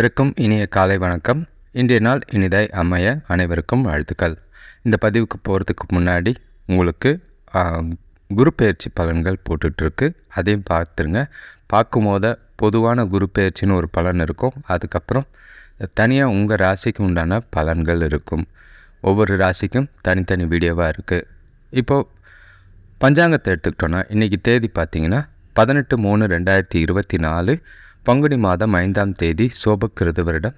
அனைவருக்கும் இனிய காலை வணக்கம். இன்றைய நாள் இனிதாய் அமைய அனைவருக்கும் வாழ்த்துக்கள். இந்த பதிவுக்கு போகிறதுக்கு முன்னாடி உங்களுக்கு குரு பயிற்சி பலன்கள் போட்டுட்ருக்கு. அதையும் பார்த்துருங்க. பார்க்கும் போத பொதுவான குரு பெயர்ச்சின்னு ஒரு பலன் இருக்கும். அதுக்கப்புறம் தனியாக உங்கள் ராசிக்கு உண்டான பலன்கள் இருக்கும். ஒவ்வொரு ராசிக்கும் தனித்தனி வீடியோவாக இருக்குது இப்போது பஞ்சாங்கத்தை எடுத்துக்கிட்டோன்னா இன்றைக்கி தேதி பார்த்தீங்கன்னா பதினெட்டு மூணு ரெண்டாயிரத்தி இருபத்தி நாலு. பங்குனி மாதம் ஐந்தாம் தேதி சோபக்கிருது வருடம்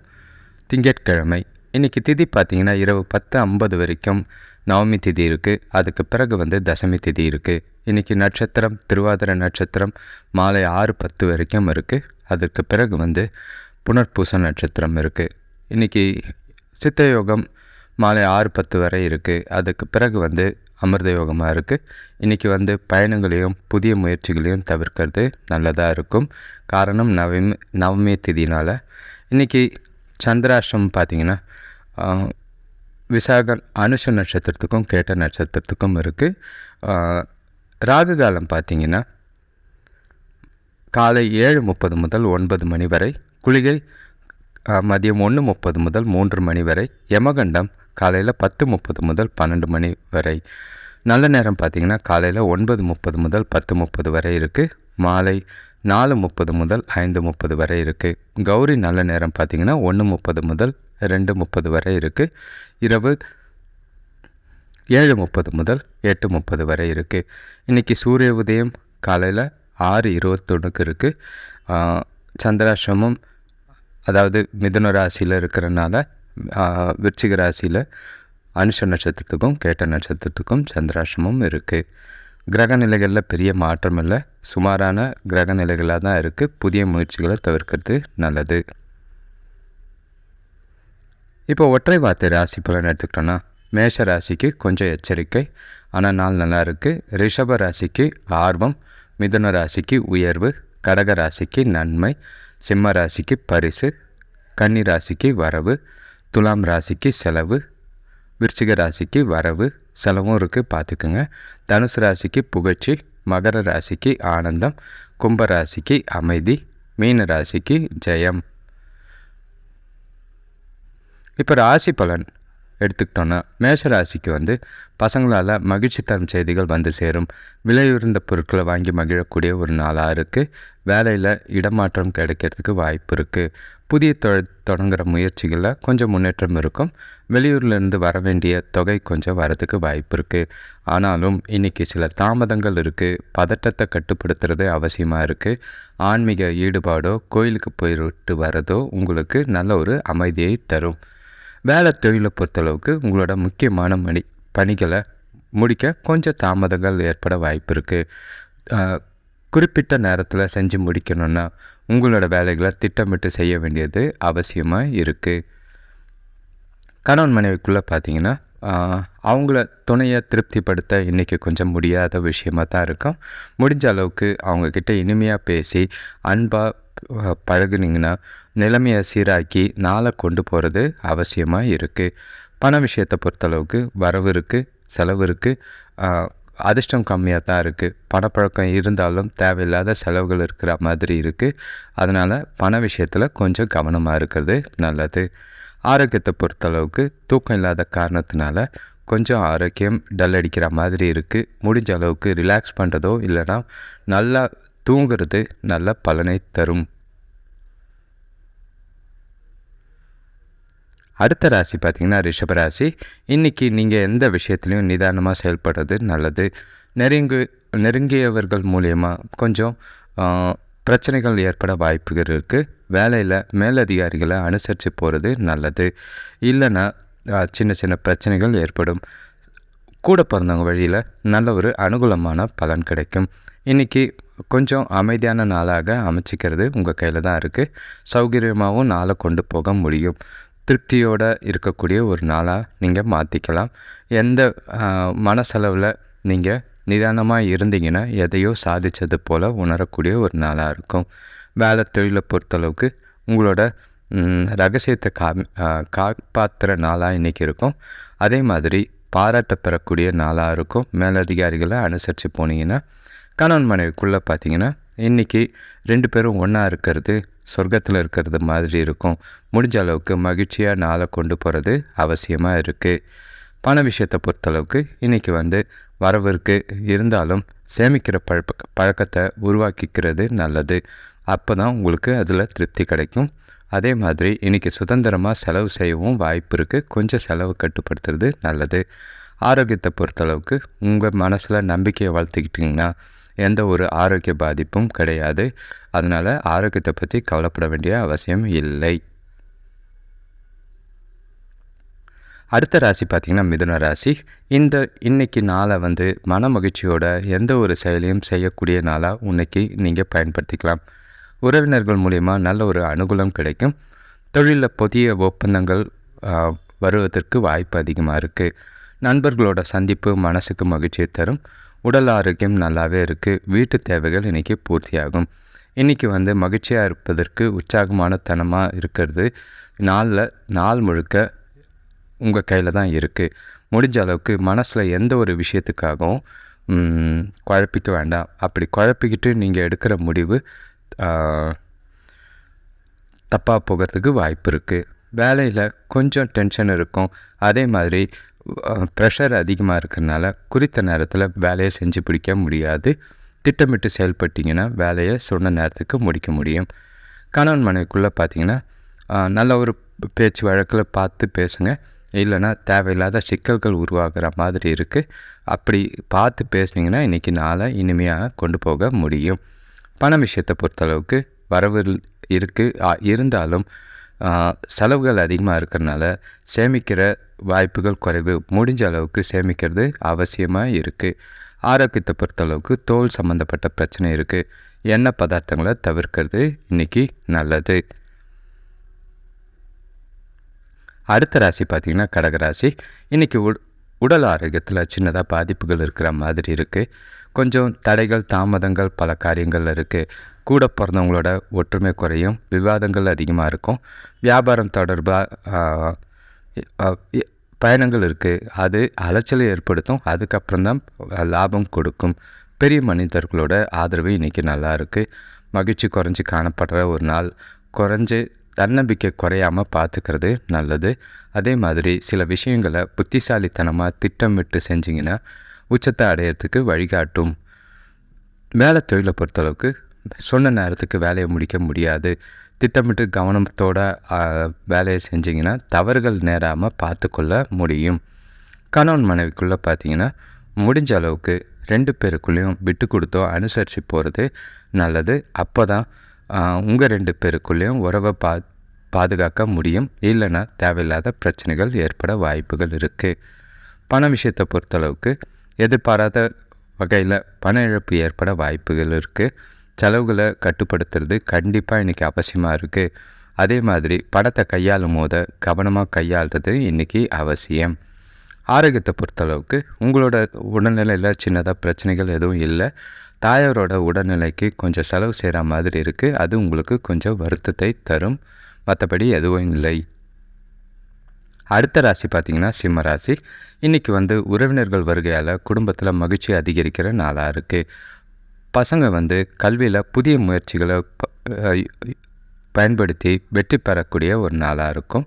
திங்கட்கிழமை. இன்றைக்கி திதி பார்த்தீங்கன்னா இரவு பத்து ஐம்பது வரைக்கும் நவமி திதி இருக்குது அதுக்கு பிறகு வந்து தசமி திதி இருக்குது இன்றைக்கி நட்சத்திரம் திருவாதிரை நட்சத்திரம் மாலை ஆறு பத்து வரைக்கும் இருக்குது அதுக்கு பிறகு வந்து புனர்பூச நட்சத்திரம் இருக்குது இன்றைக்கி சித்தயோகம் மாலை ஆறு பத்து வரை இருக்குது அதுக்கு பிறகு வந்து அமிர்த யோகமாக இருக்குது இன்றைக்கி வந்து பயணங்களையும் புதிய முயற்சிகளையும் தவிர்க்கிறது நல்லதாக இருக்கும். காரணம் நவமி நவமி திதினால். இன்றைக்கி சந்திராஷ்டம் பார்த்திங்கன்னா விசாகன் அனுஷ நட்சத்திரத்துக்கும் கேட்ட நட்சத்திரத்துக்கும் இருக்குது ராகு காலம் பார்த்திங்கன்னா காலை ஏழு முப்பது முதல் ஒன்பது மணி வரை குளிகை மதியம் ஒன்று முப்பது முதல் மூன்று மணி வரை யமகண்டம் காலையில் பத்து முப்பது முதல் பன்னெண்டு மணி வரை. நல்ல நேரம் பார்த்தீங்கன்னா காலையில் ஒன்பது முப்பது முதல் பத்து முப்பது வரை இருக்குது மாலை நாலு முப்பது முதல் ஐந்து முப்பது வரை இருக்குது கௌரி நல்ல நேரம் பார்த்தீங்கன்னா ஒன்று முப்பது முதல் ரெண்டு முப்பது வரை இருக்குது இரவு ஏழு முப்பது முதல் எட்டு முப்பது வரை இருக்குது இன்றைக்கி சூரிய உதயம் காலையில் ஆறு இருபத்தொன்றுக்கு இருக்குது சந்திராசிரமம் அதாவது மிதுன ராசியில் இருக்கிறனால விருச்சிக ராசியில் அனுஷ நட்சத்திரத்துக்கும் கேட்ட நட்சத்திரத்துக்கும் சந்திராசிரமம் இருக்குது கிரக நிலைகளில் பெரிய மாற்றம் இல்லை. சுமாரான கிரக நிலைகளாக தான் இருக்குது புதிய முயற்சிகளை தவிர்க்கிறது நல்லது. இப்போ ஒற்றை வார்த்தை ராசி பலன் எடுத்துக்கிட்டோன்னா மேஷ ராசிக்கு கொஞ்சம் எச்சரிக்கை. ஆனால் நாள் நல்லா இருக்குது ரிஷப ராசிக்கு ஆர்வம். மிதுன ராசிக்கு உயர்வு. கடக ராசிக்கு நன்மை. சிம்ம ராசிக்கு பரிசு. கன்னி ராசிக்கு வரவு. துலாம் ராசிக்கு செலவு விருச்சிக ராசிக்கு வரவு செலவும் இருக்குது பார்த்துக்குங்க தனுசு ராசிக்கு புகழ்ச்சி மகர ராசிக்கு ஆனந்தம் கும்ப ராசிக்கு அமைதி மீன ராசிக்கு ஜெயம். இப்போ ராசி பலன். எடுத்துக்கிட்டோன்னா மேஷராசிக்கு வந்து பசங்களால் மகிழ்ச்சி தரும் செய்திகள் வந்து சேரும். விலையுயர்ந்த பொருட்களை வாங்கி மகிழக்கூடிய ஒரு நாளாக இருக்குது வேலையில் இடமாற்றம் கிடைக்கிறதுக்கு வாய்ப்பு இருக்குது புதிய தொழில் தொடங்குகிற முயற்சிகளில் கொஞ்சம் முன்னேற்றம் இருக்கும். வெளியூர்லேருந்து வர வேண்டிய தொகை கொஞ்சம் வரதுக்கு வாய்ப்பு இருக்குது ஆனாலும் இன்றைக்கி சில தாமதங்கள் இருக்குது பதட்டத்தை கட்டுப்படுத்துறது அவசியமாக இருக்குது ஆன்மீக ஈடுபாடோ கோயிலுக்கு போயிட்டு வரதோ உங்களுக்கு நல்ல ஒரு அமைதியை தரும். வேலை தொழிலை பொறுத்தளவுக்கு உங்களோட முக்கியமான மணி பணிகளை முடிக்க கொஞ்சம் தாமதங்கள் ஏற்பட வாய்ப்பு இருக்குது குறிப்பிட்ட நேரத்தில் செஞ்சு முடிக்கணும்னா உங்களோட வேலைகளை திட்டமிட்டு செய்ய வேண்டியது அவசியமாக இருக்குது கணவன் மனைவிக்குள்ளே பார்த்தீங்கன்னா அவங்கள துணையை திருப்திப்படுத்த இன்றைக்கி கொஞ்சம் முடியாத விஷயமாக தான் இருக்கும். முடிஞ்ச அளவுக்கு அவங்கக்கிட்ட இனிமையாக பேசி அன்பாக பழகுனீங்கன்னா நிலைமையை சீராக்கி நாளை கொண்டு போகிறது அவசியமாக இருக்குது பண விஷயத்தை பொறுத்தளவுக்கு வரவு இருக்குது செலவு இருக்குது அதிர்ஷ்டம் கம்மியாக தான் இருக்குது பணப்பழக்கம் இருந்தாலும் தேவையில்லாத செலவுகள் இருக்கிற மாதிரி இருக்குது அதனால் பண விஷயத்தில் கொஞ்சம் கவனமாக இருக்கிறது நல்லது. ஆரோக்கியத்தை பொறுத்தளவுக்கு தூக்கம் இல்லாத காரணத்தினால கொஞ்சம் ஆரோக்கியம் டல் அடிக்கிற மாதிரி இருக்குது முடிஞ்ச அளவுக்கு ரிலாக்ஸ் பண்ணுறதோ இல்லைன்னா நல்லா தூங்குறது நல்ல பலனை தரும். அடுத்த ராசி பார்த்திங்கன்னா ரிஷபராசி இன்றைக்கி நீங்கள் எந்த விஷயத்துலையும் நிதானமாக செயல்படுறது நல்லது. நெருங்கு நெருங்கியவர்கள் மூலியமாக கொஞ்சம் பிரச்சனைகள் ஏற்பட வாய்ப்புகள் இருக்குது வேலையில் மேலதிகாரிகளை அனுசரித்து போகிறது நல்லது. இல்லைன்னா சின்ன சின்ன பிரச்சனைகள் ஏற்படும். கூட பிறந்தவங்க வழியில் நல்ல ஒரு அனுகூலமான பலன் கிடைக்கும். இன்றைக்கி கொஞ்சம் அமைதியான நாளாக அமைச்சிக்கிறது உங்கள் கையில் தான் இருக்குது சௌகரியமாகவும் நாளை கொண்டு போக முடியும். திருப்தியோடு இருக்கக்கூடிய ஒரு நாளாக நீங்கள் மாற்றிக்கலாம் எந்த மனசளவில் நீங்கள் நிதானமாக இருந்தீங்கன்னா எதையோ சாதித்தது போல் உணரக்கூடிய ஒரு நாளாக இருக்கும். வேலை தொழிலை பொறுத்தளவுக்கு உங்களோட ரகசியத்தை கா காப்பாற்றுற நாளாக இன்றைக்கி இருக்கும். அதே மாதிரி பாராட்ட பெறக்கூடிய நாளாக இருக்கும். மேலதிகாரிகளை அனுசரித்து போனீங்கன்னா கணவன் மனைவிக்குள்ளே பார்த்தீங்கன்னா இன்றைக்கி ரெண்டு பேரும் ஒன்றா இருக்கிறது சொர்க்கத்தில் இருக்கிறது மாதிரி இருக்கும். முடிஞ்ச அளவுக்கு மகிழ்ச்சியாக நாளை கொண்டு போகிறது அவசியமாக இருக்குது பண விஷயத்தை பொறுத்தளவுக்கு இன்றைக்கி வந்து வரவிற்கு இருந்தாலும் சேமிக்கிற பழப்ப பழக்கத்தை உருவாக்கிக்கிறது நல்லது. அப்போ தான் உங்களுக்கு அதில் திருப்தி கிடைக்கும். அதே மாதிரி இன்றைக்கி சுதந்திரமாக செலவு செய்யவும் வாய்ப்பு இருக்குது கொஞ்சம் செலவு கட்டுப்படுத்துறது நல்லது. ஆரோக்கியத்தை பொறுத்தளவுக்கு உங்கள் மனசில் நம்பிக்கையை வளர்த்துக்கிட்டிங்கன்னா எந்த ஒரு ஆரோக்கிய பாதிப்பும் கிடையாது. அதனால் ஆரோக்கியத்தை பற்றி கவலைப்பட வேண்டிய அவசியம் இல்லை. அடுத்த ராசி பார்த்திங்கன்னா மிதுன ராசி. இந்த இன்னைக்கு நாளை வந்து மன மகிழ்ச்சியோட எந்த ஒரு செயலையும் செய்யக்கூடிய நாளாக இன்னைக்கு நீங்கள் பயன்படுத்திக்கலாம். உறவினர்கள் மூலயமா நல்ல ஒரு அனுகூலம் கிடைக்கும். தொழிலில் புதிய ஒப்பந்தங்கள் வருவதற்கு வாய்ப்பு அதிகமாக இருக்குது நண்பர்களோட சந்திப்பு மனசுக்கு மகிழ்ச்சியை தரும். உடல் ஆரோக்கியம் நல்லாவே இருக்குது வீட்டு தேவைகள் இன்றைக்கி பூர்த்தியாகும். இன்றைக்கி வந்து மகிழ்ச்சியாக இருப்பதற்கு உற்சாகமான தனமாக இருக்கிறது. நாளில் நாள் முழுக்க உங்கள் கையில் தான் இருக்குது முடிஞ்ச அளவுக்கு மனசில் எந்த ஒரு விஷயத்துக்காகவும் குழப்பிக்க வேண்டாம். அப்படி குழப்பிக்கிட்டு நீங்கள் எடுக்கிற முடிவு தப்பாக போகிறதுக்கு வாய்ப்பு இருக்குது வேலையில் கொஞ்சம் டென்ஷன் இருக்கும். அதே மாதிரி ப்ரெஷர் அதிகமாக இருக்கிறனால குறித்த நேரத்தில் வேலையை செஞ்சு பிடிக்க முடியாது. திட்டமிட்டு செயல்பட்டிங்கன்னா வேலையை சொன்ன நேரத்துக்கு முடிக்க முடியும். கணவன் மனைவிக்குள்ளே பார்த்தீங்கன்னா நல்ல ஒரு பேச்சு வழக்கில் பார்த்து பேசுங்க. இல்லைன்னா தேவையில்லாத சிக்கல்கள் உருவாகிற மாதிரி இருக்குது அப்படி பார்த்து பேசுனீங்கன்னா இன்றைக்கி நாளை இனிமையாக கொண்டு போக முடியும். பண விஷயத்தை பொறுத்தளவுக்கு வரவு இருக்குது இருந்தாலும் செலவுகள் அதிகமாக இருக்கிறனால சேமிக்கிற வாய்ப்புகள் குறைவு. முடிஞ்ச அளவுக்கு சேமிக்கிறது அவசியமாக இருக்குது ஆரோக்கியத்தை பொறுத்தளவுக்கு தோல் சம்மந்தப்பட்ட பிரச்சனை இருக்குது எண்ணெய் பதார்த்தங்களை தவிர்க்கிறது இன்றைக்கி நல்லது. அடுத்த ராசி பார்த்திங்கன்னா கடகராசி இன்றைக்கி உ உடல் ஆரோக்கியத்தில் சின்னதாக பாதிப்புகள் இருக்கிற மாதிரி இருக்குது கொஞ்சம் தடைகள் தாமதங்கள் பல காரியங்கள் இருக்குது கூட பிறந்தவங்களோட ஒற்றுமை குறையும். விவாதங்கள் அதிகமாக இருக்கும். வியாபாரம் தொடர்பாக பயணங்கள் இருக்குது அது அலைச்சலை ஏற்படுத்தும். அதுக்கப்புறம் தான் லாபம் கொடுக்கும். பெரிய மனிதர்களோட ஆதரவு இன்றைக்கி நல்லா இருக்குது மகிழ்ச்சி குறைஞ்சி காணப்படுற ஒரு நாள். குறைஞ்சி தன்னம்பிக்கை குறையாமல் பார்த்துக்கிறது நல்லது. அதே மாதிரி சில விஷயங்களை புத்திசாலித்தனமாக திட்டமிட்டு செஞ்சிங்கன்னா உச்சத்தை அடையிறதுக்கு வழிகாட்டும். வேலை தொழிலை பொறுத்தளவுக்கு சொன்ன நேரத்துக்கு வேலையை முடிக்க முடியாது. திட்டமிட்டு கவனத்தோடு வேலையை செஞ்சிங்கன்னா தவறுகள் நேராமல் பார்த்துக்கொள்ள முடியும். கணவன் மனைவிக்குள்ளே பார்த்தீங்கன்னா முடிஞ்ச அளவுக்கு ரெண்டு பேருக்குள்ளேயும் விட்டு கொடுத்தோ அனுசரித்து போகிறது நல்லது. அப்போ தான் உங்கள் ரெண்டு பேருக்குள்ளேயும் உறவை பா பாதுகாக்க முடியும். இல்லைன்னா தேவையில்லாத பிரச்சனைகள் ஏற்பட வாய்ப்புகள் இருக்குது பண விஷயத்தை பொறுத்தளவுக்கு எதிர்பாராத வகையில் பண இழப்பு ஏற்பட வாய்ப்புகள் இருக்குது செலவுகளை கட்டுப்படுத்துறது கண்டிப்பாக இன்றைக்கி அவசியமாக இருக்குது அதே மாதிரி படத்தை கையாளும் போது கவனமாக கையாளுறது இன்றைக்கி அவசியம். ஆரோக்கியத்தை பொறுத்தளவுக்கு உங்களோட உடல்நிலையில் சின்னதாக பிரச்சனைகள் எதுவும் இல்லை. தாயாரோட உடல்நிலைக்கு கொஞ்சம் செலவு செய்கிற மாதிரி இருக்குது அது உங்களுக்கு கொஞ்சம் வருத்தத்தை தரும். மற்றபடி எதுவும் இல்லை. அடுத்த ராசி பார்த்திங்கன்னா சிம்ம ராசி. இன்றைக்கி வந்து உறவினர்கள் வருகையால் குடும்பத்தில் மகிழ்ச்சி அதிகரிக்கிற நாளாக இருக்குது பசங்க வந்து கல்வியில் புதிய முயற்சிகளை பயன்படுத்தி வெற்றி பெறக்கூடிய ஒரு நாளாக இருக்கும்.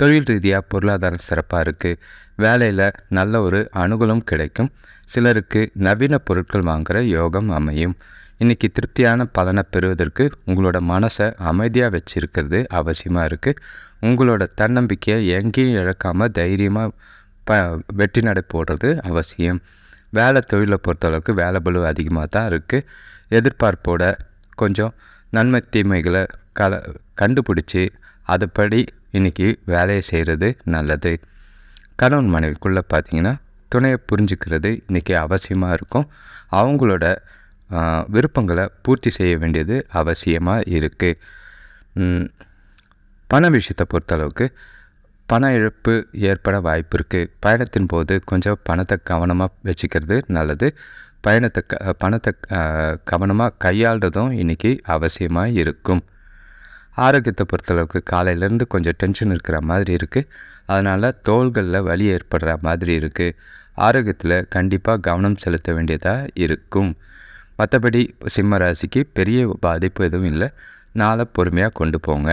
தொழில் ரீதியாக பொருளாதாரம் சிறப்பாக இருக்குது வேலையில் நல்ல ஒரு அனுகூலம் கிடைக்கும். சிலருக்கு நவீன பொருட்கள் வாங்குகிற யோகம் அமையும். இன்றைக்கி திருப்தியான பலனை பெறுவதற்கு உங்களோட மனசை அமைதியாக வச்சுருக்கிறது அவசியமாக இருக்குது உங்களோட தன்னம்பிக்கையை எங்கேயும் இழக்காமல் தைரியமாக ப வெற்றி நடை போடுறது அவசியம். வேலை தொழிலை பொறுத்தளவுக்கு வேலை பலு அதிகமாக தான் இருக்குது எதிர்பார்ப்போட கொஞ்சம் நன்மை தீமைகளை கல கண்டுபிடிச்சி அதுபடி இன்றைக்கி வேலையை செய்கிறது நல்லது. கணவன் மனைவிக்குள்ளே பார்த்தீங்கன்னா துணையை புரிஞ்சுக்கிறது இன்றைக்கி அவசியமாக இருக்கும். அவங்களோட விருப்பங்களை பூர்த்தி செய்ய வேண்டியது அவசியமாக இருக்குது பண விஷயத்தை பொறுத்தளவுக்கு பண இழப்பு ஏற்பட வாய்ப்பு இருக்குது பயணத்தின் போது கொஞ்சம் பணத்தை கவனமாக வச்சுக்கிறது நல்லது. பயணத்தை க பணத்தை கவனமாக கையாளுறதும் இன்றைக்கி அவசியமாக இருக்கும். ஆரோக்கியத்தை பொறுத்தளவுக்கு காலையிலேருந்து கொஞ்சம் டென்ஷன் இருக்கிற மாதிரி இருக்குது அதனால் தோள்களில் வலி ஏற்படுற மாதிரி இருக்குது ஆரோக்கியத்தில் கண்டிப்பாக கவனம் செலுத்த வேண்டியதாக இருக்கும். மற்றபடி சிம்ம ராசிக்கு பெரிய பாதிப்பு எதுவும் இல்லை. நாளை பொறுமையாக கொண்டு போங்க.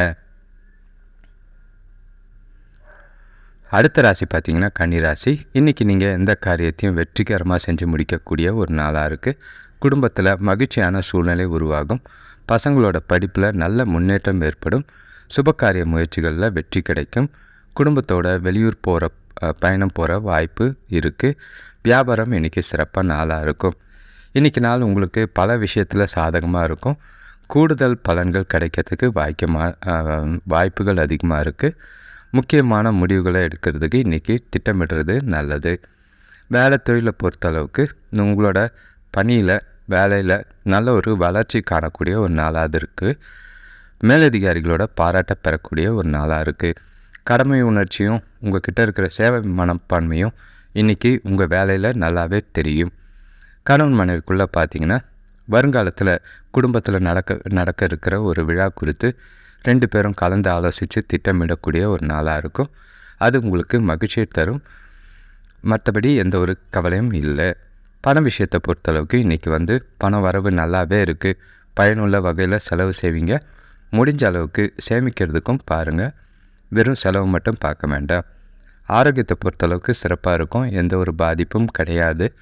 அடுத்த ராசி பார்த்தீங்கன்னா கன்னி ராசி இன்றைக்கி நீங்கள் எந்த காரியத்தையும் வெற்றிகரமாக செஞ்சு முடிக்கக்கூடிய ஒரு நாளாக இருக்குது குடும்பத்தில் மகிழ்ச்சியான சூழ்நிலை உருவாகும். பசங்களோட படிப்பில் நல்ல முன்னேற்றம் ஏற்படும். சுபகாரிய முயற்சிகளில் வெற்றி கிடைக்கும். குடும்பத்தோட வெளியூர் போகிற பயணம் போகிற வாய்ப்பு இருக்குது வியாபாரம் இன்றைக்கி சிறப்பாக நாளாக இருக்கும். இன்றைக்கி நாள் உங்களுக்கு பல விஷயத்தில் சாதகமாக இருக்கும். கூடுதல் பலன்கள் கிடைக்கிறதுக்கு வாய்க்கமாக வாய்ப்புகள் அதிகமாக இருக்குது முக்கியமான முடிவுகளை எடுக்கிறதுக்கு இன்றைக்கி திட்டமிடுறது நல்லது. வேலை தொழிலை பொறுத்தளவுக்கு உங்களோட பணியில் வேலையில் நல்ல ஒரு வளர்ச்சி காணக்கூடிய ஒரு நாளாக அது இருக்குது மேலதிகாரிகளோட பாராட்ட பெறக்கூடிய ஒரு நாளாக இருக்குது கடமை உணர்ச்சியும் உங்கள் கிட்டே இருக்கிற சேவை மனப்பான்மையும் இன்றைக்கி உங்கள் வேலையில் நல்லாவே தெரியும். கணவன் மனைவிக்குள்ளே பார்த்தீங்கன்னா வருங்காலத்தில் குடும்பத்தில் நடக்க நடக்க இருக்கிற ஒரு விழா குறித்து ரெண்டு பேரும் கலந்து ஆலோசித்து திட்டமிடக்கூடிய ஒரு நாளாக இருக்கும். அது உங்களுக்கு மகிழ்ச்சியை தரும். மற்றபடி எந்த ஒரு கவலையும் இல்லை. பண விஷயத்தை பொறுத்தளவுக்கு இன்றைக்கி வந்து பண வரவு நல்லாவே இருக்குது பயனுள்ள வகையில் செலவு செய்வீங்க. முடிஞ்ச அளவுக்கு சேமிக்கிறதுக்கும் பாருங்கள் வெறும் செலவு மட்டும் பார்க்க வேண்டாம். ஆரோக்கியத்தை பொறுத்தளவுக்கு சிறப்பாக இருக்கும். எந்த ஒரு பாதிப்பும் கிடையாது.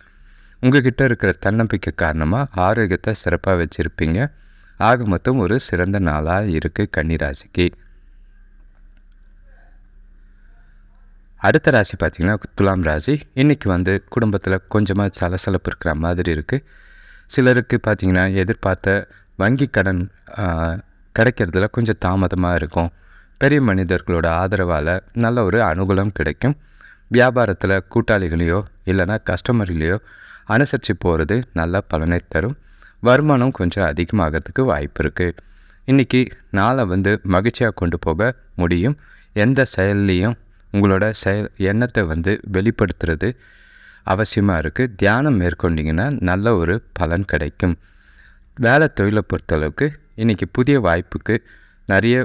உங்ககிட்ட இருக்கிற தன்னம்பிக்கை காரணமாக ஆரோக்கியத்தை சிறப்பாக வச்சுருப்பீங்க. ஆக மொத்தம் ஒரு சிறந்த நாளாக இருக்குது கன்னிராசிக்கு. அடுத்த ராசி பார்த்திங்கன்னா துலாம் ராசி. இன்றைக்கி வந்து குடும்பத்தில் கொஞ்சமாக சலசலப்பு இருக்கிற மாதிரி இருக்குது சிலருக்கு பார்த்திங்கன்னா எதிர்பார்த்த வங்கி கடன் கிடைக்கிறதுல கொஞ்சம் தாமதமாக இருக்கும். பெரிய மனிதர்களோட ஆதரவால் நல்ல ஒரு அனுகூலம் கிடைக்கும். வியாபாரத்தில் கூட்டாளிகளையோ இல்லைனா கஸ்டமர்லேயோ அனுசரித்து போகிறது நல்ல பலனை தரும். வருமானம் கொஞ்சம் அதிகமாகிறதுக்கு வாய்ப்பு இருக்குது இன்றைக்கி நாளை வந்து மகிழ்ச்சியாக கொண்டு போக முடியும். எந்த செயல்லையும் உங்களோட செயல் எண்ணத்தை வந்து வெளிப்படுத்துறது அவசியமாக இருக்குது தியானம் மேற்கொண்டிங்கன்னா நல்ல ஒரு பலன் கிடைக்கும். வேலை தொழிலை பொறுத்தளவுக்கு இன்றைக்கி புதிய வாய்ப்புக்கு நிறைய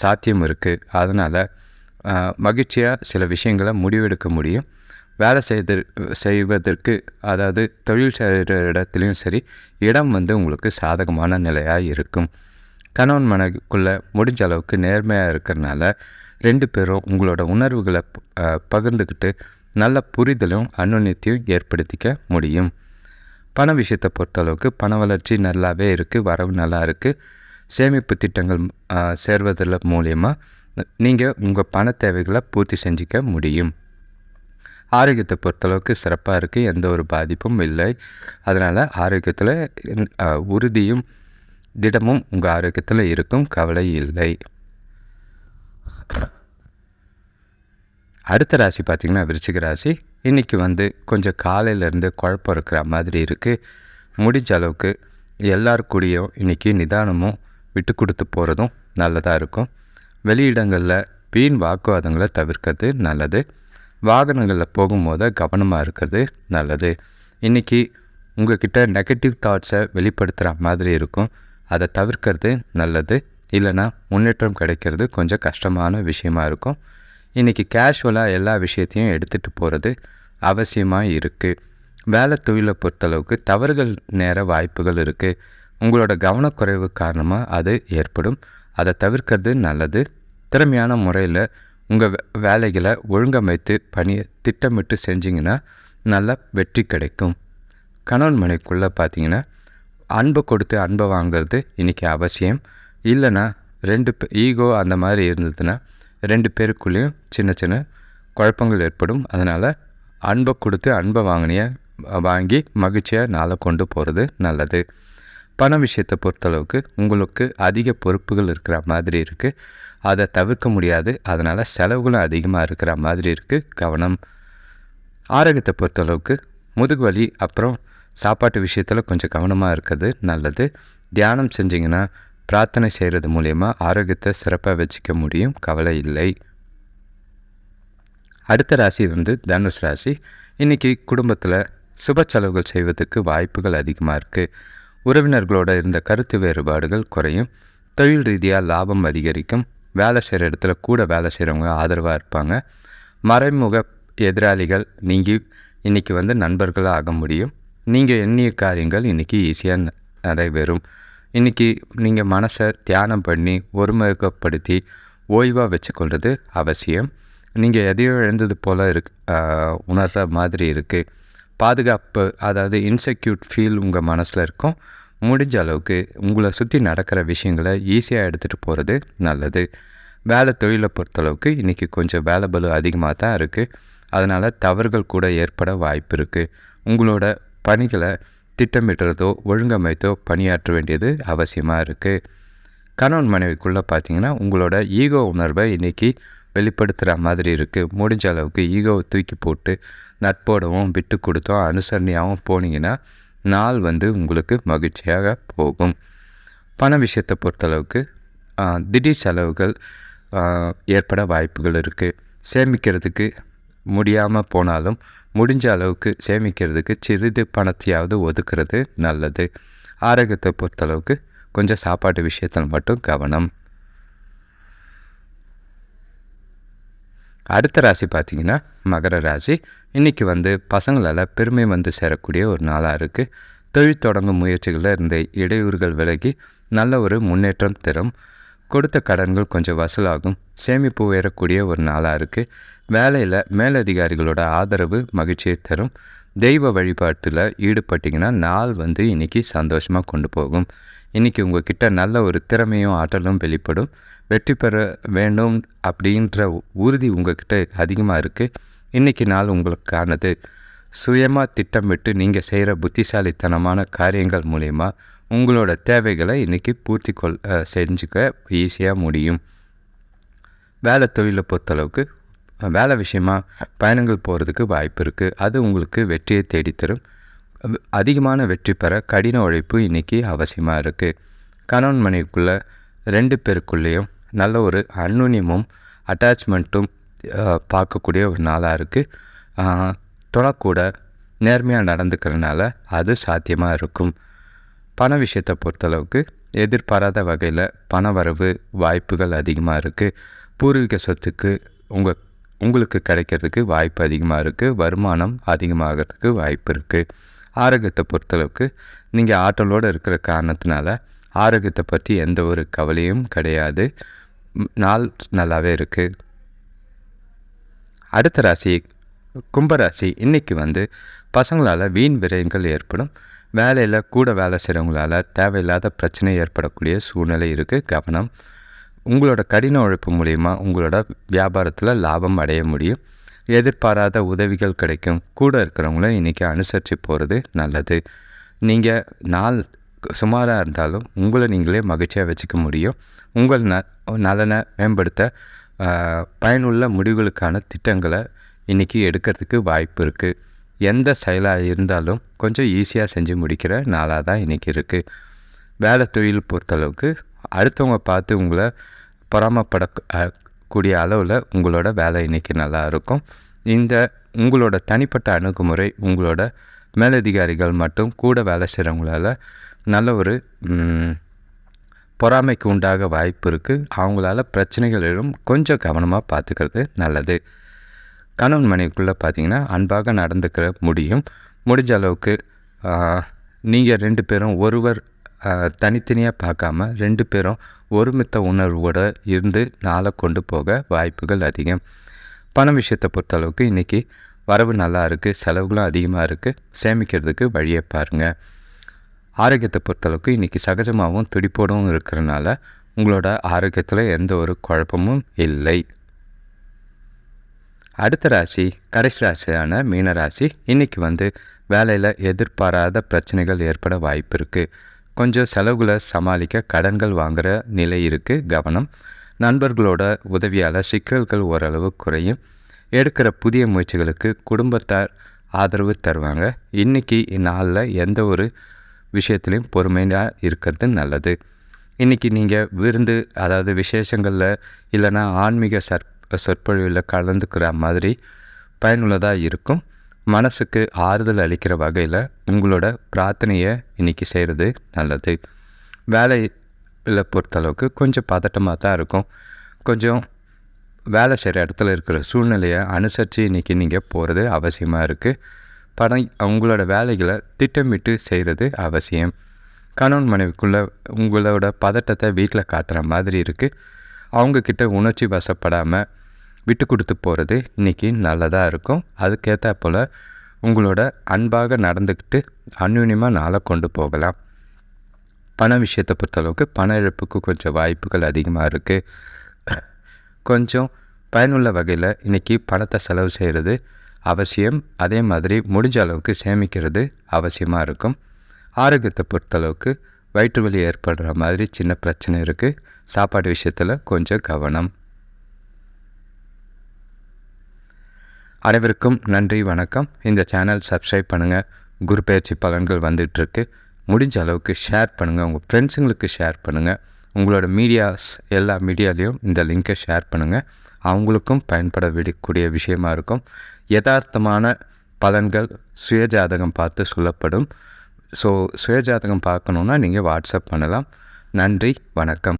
சாத்தியம் இருக்குது அதனால் மகிழ்ச்சியாக சில விஷயங்களை முடிவெடுக்க முடியும். வேலை செய்து செய்வதற்கு அதாவது தொழில் செய்கிற இடத்துலையும் சரி இடம் வந்து உங்களுக்கு சாதகமான நிலையாக இருக்கும். கணவன் மனைக்குள்ளே முடிஞ்ச அளவுக்கு நேர்மையாக இருக்கிறனால ரெண்டு பேரும் உங்களோட உணர்வுகளை பகிர்ந்துக்கிட்டு நல்ல புரிதலும் அனுநித்தியும் ஏற்படுத்திக்க முடியும். பண விஷயத்தை பொறுத்தளவுக்கு பண வளர்ச்சி நல்லாவே இருக்குது வரவு நல்லா இருக்குது சேமிப்பு திட்டங்கள் சேர்வதில் மூலியமாக நீங்கள் உங்கள் பண தேவைகளை பூர்த்தி செஞ்சுக்க முடியும். ஆரோக்கியத்தை பொறுத்தளவுக்கு சிறப்பாக இருக்குது எந்த ஒரு பாதிப்பும் இல்லை. அதனால் ஆரோக்கியத்தில் உறுதியும் திடமும் உங்கள் ஆரோக்கியத்தில் இருக்கும். கவலை இல்லை. அடுத்த ராசி பார்த்திங்கன்னா விருச்சிக ராசி. இன்றைக்கி வந்து கொஞ்சம் காலையிலேருந்து குழப்பம் இருக்கிற மாதிரி இருக்குது முடிஞ்ச அளவுக்கு எல்லாருக்கூடியும் இன்றைக்கி நிதானமும் விட்டு கொடுத்து போகிறதும் நல்லதாக இருக்கும். வெளியிடங்களில் வீண் வாக்குவாதங்களை தவிர்க்கிறது நல்லது. வாகனங்களில் போகும்போது கவனமாக இருக்கிறது நல்லது. இன்றைக்கி உங்கள்கிட்ட நெகட்டிவ் தாட்ஸை வெளிப்படுத்துகிற மாதிரி இருக்கும். அதை தவிர்க்கிறது நல்லது. இல்லைனா முன்னேற்றம் கிடைக்கிறது கொஞ்சம் கஷ்டமான விஷயமா இருக்கும். இன்றைக்கி கேஷுவலாக எல்லா விஷயத்தையும் எடுத்துகிட்டு போகிறது அவசியமாக இருக்குது வேலை தொழிலை பொறுத்தளவுக்கு தவறுகள் நேர வாய்ப்புகள் இருக்குது உங்களோட கவனக்குறைவு காரணமாக அது ஏற்படும். அதை தவிர்க்கிறது நல்லது. திறமையான முறையில் உங்கள் வேலைகளை ஒழுங்கமைத்து பணியை திட்டமிட்டு செஞ்சிங்கன்னா நல்ல வெற்றி கிடைக்கும். கணவன் மனைக்குள்ளே பார்த்தீங்கன்னா அன்பை கொடுத்து அன்பை வாங்கிறது இன்றைக்கி அவசியம். இல்லைன்னா ரெண்டு ஈகோ அந்த மாதிரி இருந்ததுன்னா ரெண்டு பேருக்குள்ளேயும் சின்ன சின்ன குழப்பங்கள் ஏற்படும். அதனால் அன்பை கொடுத்து அன்பை வாங்கினிய வாங்கி மகிழ்ச்சியாக நாளை கொண்டு போகிறது நல்லது. பண விஷயத்தை பொறுத்தளவுக்கு உங்களுக்கு அதிக பொறுப்புகள் இருக்கிற மாதிரி இருக்குது அதை தவிர்க்க முடியாது. அதனால் செலவுகளும் அதிகமாக இருக்கிற மாதிரி இருக்குது கவனம். ஆரோக்கியத்தை பொறுத்தளவுக்கு முதுகு வலி அப்புறம் சாப்பாட்டு விஷயத்தில் கொஞ்சம் கவனமாக இருக்கிறது நல்லது. தியானம் செஞ்சிங்கன்னா பிரார்த்தனை செய்கிறது மூலயமா ஆரோக்கியத்தை சிறப்பாக வச்சுக்க முடியும். கவலை இல்லை. அடுத்த ராசி வந்து தனுஷ் ராசி. இன்றைக்கி குடும்பத்தில் சுப செலவுகள் செய்வதற்கு வாய்ப்புகள் அதிகமாக இருக்குது உறவினர்களோட இருந்த கருத்து வேறுபாடுகள் குறையும். தொழில் ரீதியாக லாபம் அதிகரிக்கும். வேலை செய்கிற இடத்துல கூட வேலை செய்கிறவங்க ஆதரவாக இருப்பாங்க. மறைமுக எதிராளிகள் நீங்கி இன்றைக்கி வந்து நண்பர்களாக ஆக முடியும். நீங்கள் எண்ணிய காரியங்கள் இன்றைக்கி ஈஸியாக நிறைவேறும். இன்றைக்கி நீங்கள் மனசை தியானம் பண்ணி ஒருமுகப்படுத்தி ஓய்வாக வச்சுக்கொள்வது அவசியம். நீங்கள் எதையோ இழந்தது போல் இருக்கு உணர்கிற மாதிரி இருக்குது பாதுகாப்பு அதாவது இன்செக்யூட் ஃபீல் உங்கள் மனசில் இருக்கும். முடிஞ்ச அளவுக்கு உங்களை சுற்றி நடக்கிற விஷயங்களை ஈஸியாக எடுத்துகிட்டு போகிறது நல்லது. வேலை தொழிலை பொறுத்தளவுக்கு இன்றைக்கி கொஞ்சம் வேலை பலு அதிகமாக தான் இருக்குது அதனால் தவறுகள் கூட ஏற்பட வாய்ப்பு இருக்குது உங்களோட பணிகளை திட்டமிடுறதோ ஒழுங்கமைத்தோ பணியாற்ற வேண்டியது அவசியமாக இருக்குது கணவன் மனைவிக்குள்ளே பார்த்தீங்கன்னா உங்களோட ஈகோ உணர்வை இன்றைக்கி வெளிப்படுத்துகிற மாதிரி இருக்குது முடிஞ்ச அளவுக்கு ஈகோவை தூக்கி போட்டு நட்போடவும் விட்டு கொடுத்தோம் அனுசரணையாகவும் போனீங்கன்னா நாள் வந்து உங்களுக்கு மகிழ்ச்சியாக போகும். பண விஷயத்தை பொறுத்தளவுக்கு திடீர் செலவுகள் ஏற்பட வாய்ப்புகள் இருக்குது சேமிக்கிறதுக்கு முடியாமல் போனாலும் முடிஞ்ச அளவுக்கு சேமிக்கிறதுக்கு சிறிது பணத்தையாவது ஒதுக்குறது நல்லது. ஆரோக்கியத்தை பொறுத்தளவுக்கு கொஞ்சம் சாப்பாட்டு விஷயத்தில் மட்டும் கவனம். அடுத்த ராசி பார்த்திங்கன்னா மகர ராசி. இன்றைக்கி வந்து பசங்களால் பெருமை வந்து சேரக்கூடிய ஒரு நாளாக இருக்குது தொழில் தொடங்கும் முயற்சிகளில் இருந்த இடையூறுகள் விலகி நல்ல ஒரு முன்னேற்றம் தரும். கொடுத்த கடன்கள் கொஞ்சம் வசூலாகும். சேமிப்பு உயரக்கூடிய ஒரு நாளாக இருக்குது வேலையில் மேலதிகாரிகளோட ஆதரவு மகிழ்ச்சியை தரும். தெய்வ வழிபாட்டில் ஈடுபட்டிங்கன்னா நாள் வந்து இன்றைக்கி சந்தோஷமாக கொண்டு போகும். இன்றைக்கி உங்கள்கிட்ட நல்ல ஒரு திறமையும் ஆற்றலும் வெளிப்படும். வெற்றி பெற வேண்டும் அப்படின்ற உறுதி உங்கள்கிட்ட அதிகமாக இருக்குது இன்றைக்கி நாள் உங்களுக்கானது. சுயமாக திட்டமிட்டு நீங்கள் செய்கிற புத்திசாலித்தனமான காரியங்கள் மூலயமா உங்களோட தேவைகளை இன்றைக்கி பூர்த்தி கொள் செஞ்சுக்க ஈஸியாக முடியும். வேலை தொழிலை பொறுத்தளவுக்கு வேலை விஷயமா பயணங்கள் போகிறதுக்கு வாய்ப்பு இருக்குது அது உங்களுக்கு வெற்றியை தேடித்தரும். அதிகமான வெற்றி பெற கடின உழைப்பு இன்றைக்கி அவசியமாக இருக்குது கணவன் மனைவிக்குள்ளே ரெண்டு பேருக்குள்ளேயும் நல்ல ஒரு அன்னுனியமும் அட்டாச்மெண்ட்டும் பார்க்கக்கூடிய ஒரு நாளாக இருக்குது தொலைக்கூட நேர்மையாக நடந்துக்கிறனால அது சாத்தியமாக இருக்கும். பண விஷயத்தை பொறுத்தளவுக்கு எதிர்பாராத வகையில் பண வரவு வாய்ப்புகள் அதிகமாக இருக்குது பூர்வீக சொத்துக்கு உங்கள் உங்களுக்கு கிடைக்கிறதுக்கு வாய்ப்பு அதிகமாக இருக்குது வருமானம் அதிகமாகிறதுக்கு வாய்ப்பு இருக்குது ஆரோக்கியத்தை பொறுத்தளவுக்கு நீங்கள் ஆற்றலோடு இருக்கிற காரணத்தினால ஆரோக்கியத்தை பற்றி எந்த ஒரு கவலையும் கிடையாது. நாள் நல்லாவே இருக்குது அடுத்த ராசி கும்பராசி இன்றைக்கி வந்து பசங்களால் வீண் விரயங்கள் ஏற்படும். வேலையில் கூட வேலை செய்கிறவங்களால தேவையில்லாத பிரச்சனை ஏற்படக்கூடிய சூழ்நிலை இருக்குது கவனம். உங்களோட கடின உழைப்பு மூலிமா உங்களோட வியாபாரத்தில் லாபம் அடைய முடியும். எதிர்பாராத உதவிகள் கிடைக்கும். கூட இருக்கிறவங்களும் இன்றைக்கி அனுசரித்து போகிறது நல்லது. நீங்கள் நாள் சுமாராக இருந்தாலும் உங்களை நீங்களே மகிழ்ச்சியாக வச்சுக்க முடியும். உங்கள் ந நலனை மேம்படுத்த பயனுள்ள முடிவுகளுக்கான திட்டங்களை இன்றைக்கி எடுக்கிறதுக்கு வாய்ப்பு இருக்குது எந்த செயலாக இருந்தாலும் கொஞ்சம் ஈஸியாக செஞ்சு முடிக்கிற நாளாக தான் இன்றைக்கி இருக்குது வேலை தொழில் பொறுத்தளவுக்கு அடுத்தவங்க பார்த்து உங்களை பொறாமப்பட கூடிய அளவில் உங்களோட வேலை இன்றைக்கி நல்லா இருக்கும். இந்த உங்களோட தனிப்பட்ட அணுகுமுறை உங்களோட மேலதிகாரிகள் மட்டும் கூட வேலை செய்கிறவங்களால நல்ல ஒரு பொறாமைக்கு உண்டாக வாய்ப்பு இருக்குது அவங்களால பிரச்சனைகள் எழும் கொஞ்சம் கவனமாக பார்த்துக்கிறது நல்லது. கணவன் மனைவிக்குள்ளே பார்த்தீங்கன்னா அன்பாக நடந்துக்கிற முடியும். முடிஞ்ச அளவுக்கு நீங்கள் ரெண்டு பேரும் ஒருவர் தனித்தனியாக பார்க்காம ரெண்டு பேரும் ஒருமித்த உணர்வோடு இருந்து நாளை கொண்டு போக வாய்ப்புகள் அதிகம். பண விஷயத்தை பொறுத்தளவுக்கு இன்றைக்கி வரவு நல்லா இருக்குது செலவுகளும் அதிகமாக இருக்குது சேமிக்கிறதுக்கு வழியை பாருங்கள் ஆரோக்கியத்தை பொறுத்தளவுக்கு இன்றைக்கி சகஜமாகவும் துடிப்போடவும் இருக்கிறனால உங்களோட ஆரோக்கியத்தில் எந்த ஒரு குழப்பமும் இல்லை. அடுத்த ராசி கடைசி ராசியான மீனராசி இன்றைக்கி வந்து வேலையில் எதிர்பாராத பிரச்சனைகள் ஏற்பட வாய்ப்பு இருக்குது கொஞ்சம் செலவுகளை சமாளிக்க கடன்கள் வாங்குகிற நிலை இருக்குது கவனம். நண்பர்களோட உதவியால் சிக்கல்கள் ஓரளவு குறையும். எடுக்கிற புதிய முயற்சிகளுக்கு குடும்பத்தார் ஆதரவு தருவாங்க. இன்றைக்கி இந்நாளில் எந்த ஒரு விஷயத்துலையும் பொறுமையாக இருக்கிறது நல்லது. இன்றைக்கி நீங்கள் விருந்து அதாவது விசேஷங்களில் இல்லைனா ஆன்மீக சற் சொற்பொழிவில் கலந்துக்கிற மாதிரி பயனுள்ளதாக இருக்கும். மனசுக்கு ஆறுதல் அளிக்கிற வகையில் உங்களோட பிரார்த்தனையை இன்றைக்கி செய்கிறது நல்லது. வேலையில் பொறுத்தளவுக்கு கொஞ்சம் பதட்டமாக தான் இருக்கும். கொஞ்சம் வேலை செய்கிற இடத்துல இருக்கிற சூழ்நிலையை அனுசரித்து இன்றைக்கி நீங்கள் போகிறது அவசியமாக இருக்குது படம் அவங்களோட வேலைகளை திட்டமிட்டு செய்கிறது அவசியம். கணவன் மனைவிக்குள்ளே உங்களோட பதட்டத்தை வீட்டில் காட்டுற மாதிரி இருக்குது அவங்கக்கிட்ட உணர்ச்சி வசப்படாமல் விட்டு கொடுத்து போகிறது இன்றைக்கி நல்லதாக இருக்கும். அதுக்கேற்ற போல் உங்களோட அன்பாக நடந்துக்கிட்டு அந்யூன்யமாக நாளை கொண்டு போகலாம். பண விஷயத்தை பொறுத்தளவுக்கு பண இழப்புக்கு கொஞ்சம் வாய்ப்புகள் அதிகமாக இருக்குது கொஞ்சம் பயனுள்ள வகையில் இன்றைக்கி பணத்தை செலவு செய்கிறது அவசியம் அதே மாதிரி முடிஞ்ச அளவுக்கு சேமிக்கிறது அவசியமாக இருக்கும். ஆரோக்கியத்தை பொறுத்தளவுக்கு வயிற்று வலி ஏற்படுற மாதிரி சின்ன பிரச்சனை இருக்குது சாப்பாடு விஷயத்தில் கொஞ்சம் கவனம். அனைவருக்கும் நன்றி வணக்கம். இந்த சேனல் சப்ஸ்கிரைப் பண்ணுங்கள் குரு பயிற்சி பலன்கள் வந்துட்டுருக்கு முடிஞ்ச அளவுக்கு ஷேர் பண்ணுங்கள் உங்கள் ஃப்ரெண்ட்ஸுங்களுக்கு ஷேர் பண்ணுங்கள் உங்களோட மீடியாஸ் எல்லா மீடியாலேயும் இந்த லிங்க்கை ஷேர் பண்ணுங்கள் அவங்களுக்கும் பயன்பட விடக்கூடிய விஷயமா இருக்கும். யதார்த்தமான பலன்கள் சுயஜாதகம் பார்த்து சொல்லப்படும். ஸோ சுயஜாதகம் பார்க்கணுன்னா நீங்கள் வாட்ஸ்அப் பண்ணலாம். நன்றி வணக்கம்.